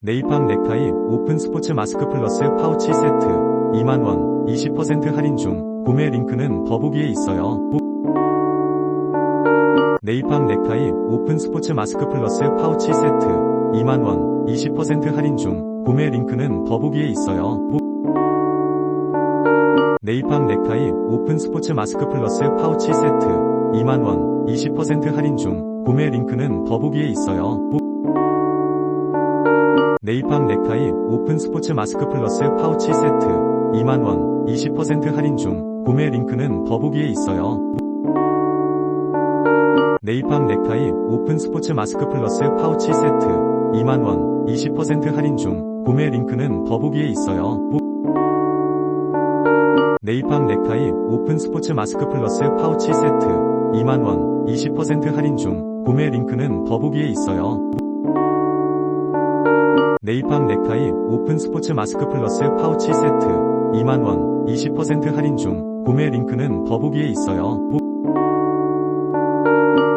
네이팜 넥타이 오픈 스포츠 마스크 플러스 파우치 세트 2만원 20% 할인 중 구매 링크는 더보기에 있어요. 네이팜 넥타이 오픈 스포츠 마스크 플러스 파우치 세트 2만원 20% 할인 중 구매 링크는 더보기에 있어요. 네이팜 넥타이 오픈 스포츠 마스크 플러스 파우치 세트 2만원 20% 할인 중 구매 링크는 더보기에 있어요. 네이팜 넥타이 오픈 스포츠 마스크 플러스 파우치 세트 2만원 20% 할인 중 구매 링크는 더보기에 있어요. 네이팜 넥타이 오픈 스포츠 마스크 플러스 파우치 세트 2만원 20% 할인 중 구매 링크는 더보기에 있어요. 네이팜 넥타이 오픈 스포츠 마스크 플러스 파우치 세트 2만원 20% 할인 중 구매 링크는 더보기에 있어요. 네이팜 넥타이 오픈 스포츠 마스크 플러스 파우치 세트 2만원 20% 할인 중 구매 링크는 더보기에 있어요.